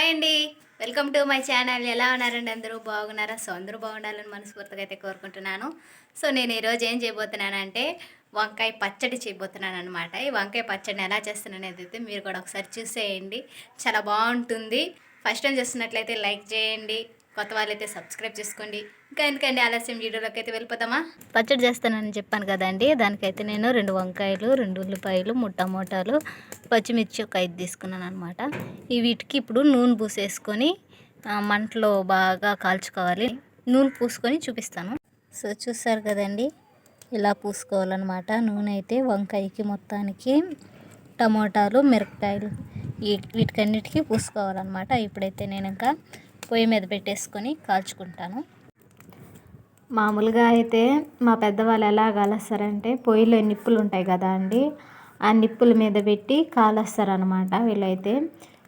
Hi అండి. Welcome to my channel. ఎలా ఉన్నారండి అందరూ? బాగున్నారా? సో అందరూ బాగుండాలని మనస్ఫూర్తిగా అయితే కోరుకుంటున్నాను. సో నేను ఈరోజు ఏం చేయబోతున్నానంటే వంకాయ పచ్చడి చేయబోతున్నాను అనమాట ఈ వంకాయ పచ్చడిని ఎలా చేస్తున్నాను అయితే మీరు కూడా ఒకసారి చూసేయండి. చాలా బాగుంటుంది. ఫస్ట్ టైం చూస్తున్నట్లయితే లైక్ చేయండి. కొత్త వాళ్ళైతే సబ్స్క్రైబ్ చేసుకోండి. ఇంకా ఎందుకండి ఆలస్యం వీడియోలోకి అయితే వెళ్ళిపోతామా? పచ్చడి చేస్తానని చెప్పాను కదండి. దానికైతే నేను రెండు వంకాయలు రెండు ఉల్లిపాయలు మూడు టమోటాలు పచ్చిమిర్చి ఒక ఐదు తీసుకున్నాను అనమాట ఈ వీటికి ఇప్పుడు నూనె పూసేసుకొని మంటలో బాగా కాల్చుకోవాలి. నూనె పూసుకొని చూపిస్తాను. సో చూస్తారు కదండి ఇలా పూసుకోవాలన్నమాట. నూనె అయితే వంకాయకి మొత్తానికి టమోటాలు మిరపకాయలు వీటికన్నిటికీ పూసుకోవాలన్నమాట. ఇప్పుడైతే నేను ఇంకా పొయ్యి మీద పెట్టేసుకొని కాల్చుకుంటాను. మామూలుగా అయితే మా పెద్దవాళ్ళు ఎలా కాలుస్తారంటే పొయ్యిలో నిప్పులు ఉంటాయి కదా అండి ఆ నిప్పుల మీద పెట్టి కాలుస్తారనమాట వీళ్ళైతే.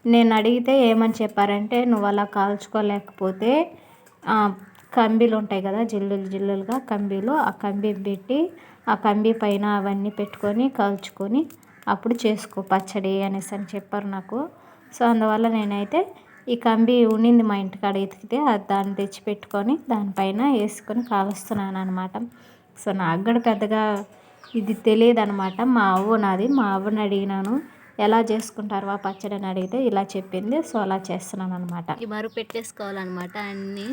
నేను అడిగితే ఏమని చెప్పారంటే నువ్వు అలా కాల్చుకోలేకపోతే కంబీలు ఉంటాయి కదా జిల్లులు జిల్లులుగా కంబీలు ఆ కంబీ పెట్టి ఆ కంబి పైన అవన్నీ పెట్టుకొని కాల్చుకొని అప్పుడు చేసుకో పచ్చడి అనేసి అని చెప్పారు నాకు. సో అందువల్ల నేనైతే ఈ కంబి ఉండింది మా ఇంటికాడ ఎతికితే అది దాన్ని తెచ్చి పెట్టుకొని దానిపైన వేసుకొని కాలుస్తున్నాను అనమాట సో నాకు కూడా పెద్దగా ఇది తెలియదు అనమాట మా అవ్వ నాది. మా అవ్వని అడిగినాను ఎలా చేసుకుంటారు? ఆ పచ్చడి? అని అడిగితే ఇలా చెప్పింది. సో అలా చేస్తున్నాను అనమాట ఈ మరుగు పెట్టేసుకోవాలన్నమాట అన్నీ.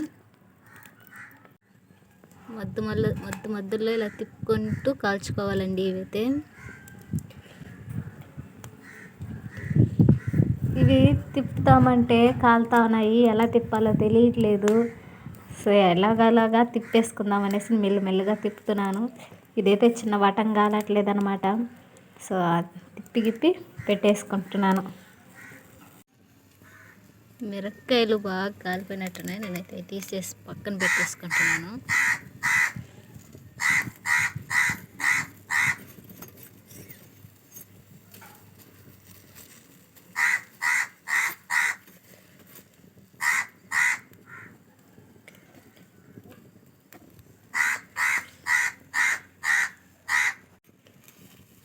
మధ్య మధ్య మధ్య మధ్యలో ఇలా తిప్పుకుంటూ కాల్చుకోవాలండి ఇవైతే. ఇవి తిప్పుతామంటే కాలుతా ఉన్నాయి ఎలా తిప్పాలో తెలియట్లేదు. సో ఎలాగలాగా తిప్పేసుకుందాం అనేసి మెల్లమెల్లగా తిప్పుతున్నాను. ఇదైతే చిన్న వటం కాలట్లేదు అనమాట సో ఆ తిప్పి గిప్పి పెట్టేసుకుంటున్నాను. మిరపకాయలు బాగా కాలిపోయినట్టున్నాయి. నేనైతే తీసేసి పక్కన పెట్టేసుకుంటున్నాను.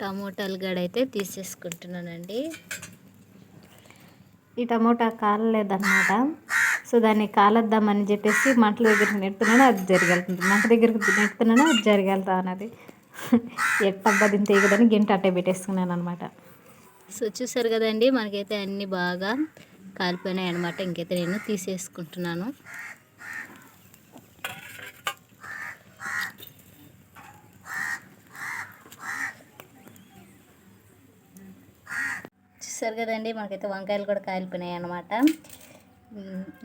టమోటాలు గడైతే తీసేసుకుంటున్నానండి. ఈ టమోటా కాలలేదన్నమాట. సో దాన్ని కాలద్దామని చెప్పేసి మంటల దగ్గరికి నెడుతున్నాను అది జరిగెళ్తుంది మంట దగ్గరికి నెడుతున్నాను అది జరిగెళ్తా అన్నది. ఎట్టబ్బా దీని గింట అట్టే పెట్టేసుకున్నాను అనమాట సో చూసారు కదండి మనకైతే అన్నీ బాగా కాలిపోయినాయి అనమాట ఇంకైతే నేను తీసేసుకుంటున్నాను. చూసారు కదండి మనకైతే వంకాయలు కూడా కాలిపోయినాయి అనమాట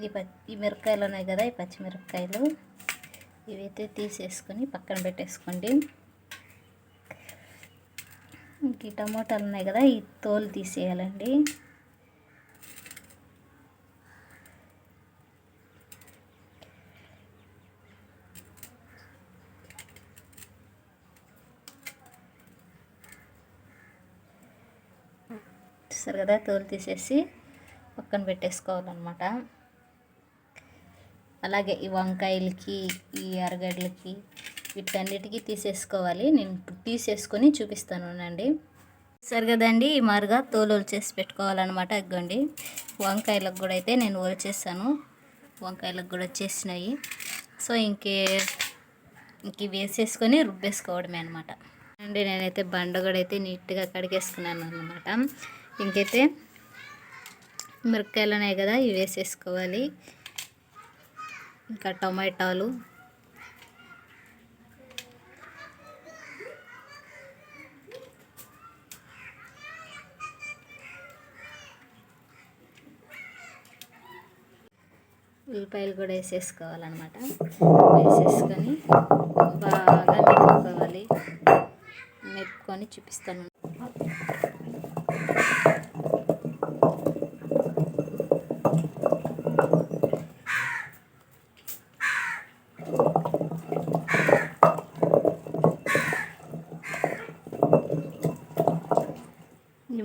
ఈ పచ్చి ఈ మిరపకాయలు ఉన్నాయి కదా ఈ పచ్చిమిరపకాయలు ఇవైతే తీసేసుకొని పక్కన పెట్టేసుకోండి. ఇంక ఈ టమోటాలు ఉన్నాయి కదా ఈ తోలు తీసేయాలండి. చూస్తారు కదా తోలు తీసేసి పక్కన పెట్టేసుకోవాలన్నమాట. అలాగే ఈ వంకాయలకి ఈ అరగడ్లకి వీటన్నిటికీ తీసేసుకోవాలి. నేను ఇప్పుడు తీసేసుకొని చూపిస్తాను అండి సరే కదండి ఈ మారుగా తోలు చేసి పెట్టుకోవాలన్నమాట. అగ్గండి వంకాయలకు కూడా అయితే నేను ఒలిచేసాను. వంకాయలకు కూడా వచ్చేసినాయి. సో ఇంకే ఇంక ఇవి వేసేసుకొని రుబ్బేసుకోవడమే అనమాట అండి నేనైతే బండ కూడా అయితే నీట్గా కడిగేసుకున్నాను అనమాట ఇంకైతే మిరపకాయలు ఉన్నాయి కదా ఇవి వేసేసుకోవాలి. ఇంకా టమాటాలు. ఉల్లిపాయలు కూడా వేసేసుకోవాలన్నమాట. వేసేసుకొని బాగా మెతుక్కోవాలి మెతుక్కొని చూపిస్తాను.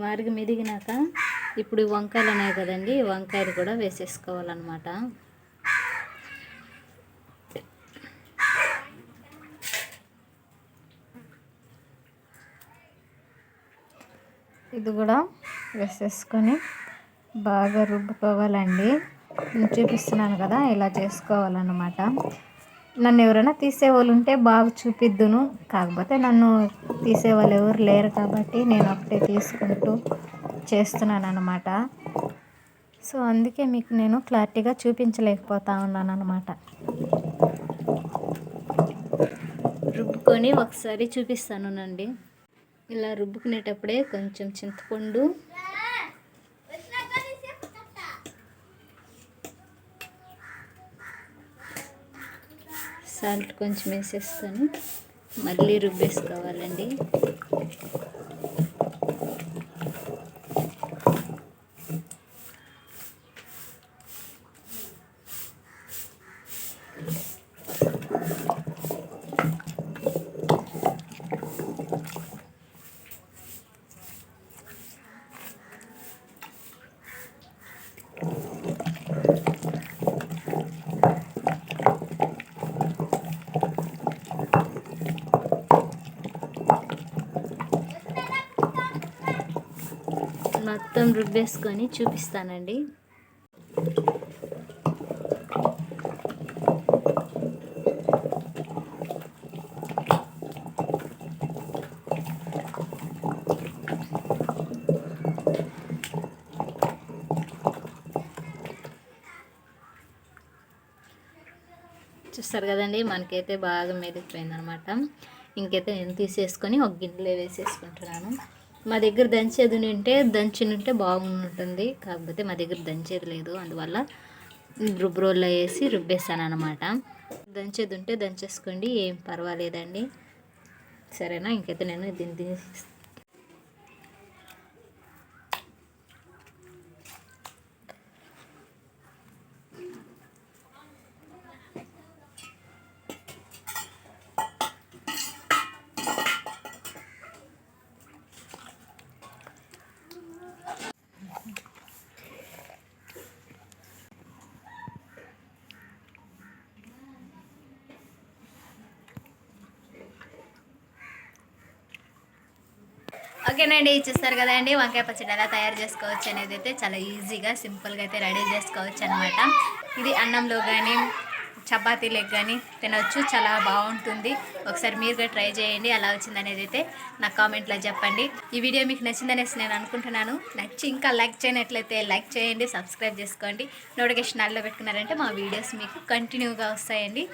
మారిగి మెదిగినాక ఇప్పుడు వంకాయలు ఉన్నాయి కదండి వంకాయలు కూడా వేసేసుకోవాలన్నమాట. ఇది కూడా వేసేసుకొని బాగా రుబ్బుకోవాలండి. నేను చూపిస్తున్నాను కదా ఇలా చేసుకోవాలన్నమాట. నన్ను ఎవరైనా తీసేవాళ్ళు ఉంటే బాగా చూపిద్దును. కాకపోతే నన్ను తీసేవాళ్ళు ఎవరు లేరు కాబట్టి నేను ఒకటే తీసుకుంటూ చేస్తున్నాను అనమాట సో అందుకే మీకు నేను క్లారిటీగా చూపించలేకపోతా ఉన్నాను అనమాట రుబ్బుకొని ఒకసారి చూపిస్తాను నండి. ఇలా రుబ్బుకునేటప్పుడే కొంచెం చింతపండు. సాల్ట్ కొంచెం వేసేస్తాను. మళ్ళీ రుబ్బేసుకోవాలండి. మొత్తం రుబ్బేసుకొని చూపిస్తానండి. చూస్తారు కదండి మనకైతే బాగా మెదిగిపోయింది అనమాట ఇంకైతే నేను తీసేసుకొని ఒక గిన్నెలో వేసేసుకుంటున్నాను. మా దగ్గర దంచేది ఉంటే దంచినుంటే బాగుంటుంది. కాకపోతే మా దగ్గర దంచేది లేదు. అందువల్ల రుబ్బురోల్లో వేసి రుబ్బేస్తాను అనమాట దంచేది ఉంటే దంచేసుకోండి. ఏం పర్వాలేదండి. సరేనా? ఇంకైతే నేను దీన్ని ఓకేనండి చూస్తారు కదండి. వంకాయ పచ్చడి ఎలా తయారు చేసుకోవచ్చు అనేది అయితే చాలా ఈజీగా సింపుల్గా అయితే రెడీ చేసుకోవచ్చు అనమాట ఇది అన్నంలో కానీ చపాతీలకు కానీ తినవచ్చు చాలా బాగుంటుంది. ఒకసారి మీరు కూడా ట్రై చేయండి. ఎలా వచ్చింది అనేది అయితే నా కామెంట్లో చెప్పండి. ఈ వీడియో మీకు నచ్చిందనేసి నేను అనుకుంటున్నాను. నచ్చి ఇంకా లైక్ చేయనట్లయితే లైక్ చేయండి సబ్స్క్రైబ్ చేసుకోండి. నోటిఫికేషన్ అల్లో పెట్టుకున్నారంటే మా వీడియోస్ మీకు కంటిన్యూగా వస్తాయండి.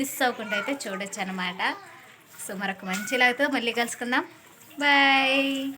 మిస్ అవ్వకుండా అయితే చూడొచ్చు అనమాట సో మరొక మంచి లాగుతో మళ్ళీ కలుసుకుందాం. Bye.